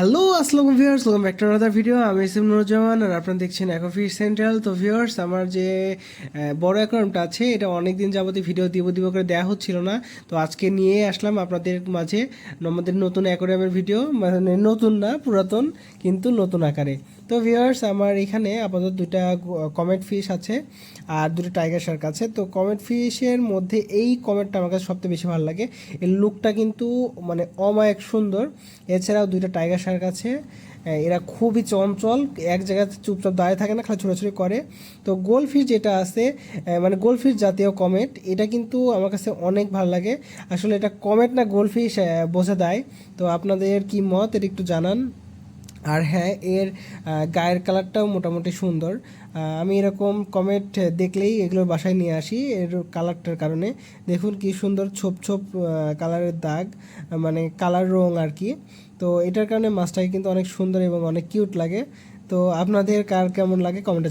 Hello আসসালামু viewers welcome back to other video আমি ইসিম নুরুজ্জামান আর আপনারা দেখছেন অ্যাকোফিস সেন্ট্রাল তো ভিউয়ার্স আমার যে বড় অ্যাকাউন্টটা আছে, এটা অনেক দিন যাবতীয় ভিডিও দিব দিব করে দেওয়া হচ্ছিল না। তো আজকে নিয়ে আসলাম আপনাদের মাঝে, আমাদের নতুন অ্যাকোরিয়ামের ভিডিও মানে নতুন না, পুরাতন, কিন্তু নতুন আকারে। তো ভিউয়ার্স আমার এখানে আপাতত দুটা কমেট ফিশ আছে আর দুটো টাইগার শার্ক আছে। তো কমেট ফিশের মধ্যে এই কমেটটা আমার কাছে সবথেকে বেশি ভালো লাগে। এর লুকটা কিন্তু মানে অমায়ক সুন্দর। এছাড়াও দুইটা টাইগার শার্ক আছে। এরা খুবই চঞ্চল, এক জায়গাতে চুপচাপ দাঁড়িয়ে থাকে না, খালি ছোটাছুটি করে। তো গোলফিশ যেটা আছে মানে গোলফিশ জাতীয় কমেট এটা কিন্তু আমার কাছে অনেক ভালো লাগে। আসলে এটা কমেট না গোলফিশ বোঝা দেয়। তো আপনাদের কি মত, এটা একটু জানান। আর হ্যাঁ এর গায়ের কালারটাও মোটামুটি সুন্দর। আমি এরকম কমেট দেখলেই এগুলো বাসায় নিয়ে আসি এর কালারটার কারণে। দেখুন কি সুন্দর ছোপ ছোপ কালারের দাগ মানে কালার রং আর কি। তো এটার কারণে মাছটাকে কিন্তু অনেক সুন্দর এবং অনেক কিউট লাগে। তো আপনাদের কার কেমন লাগে কমেন্টে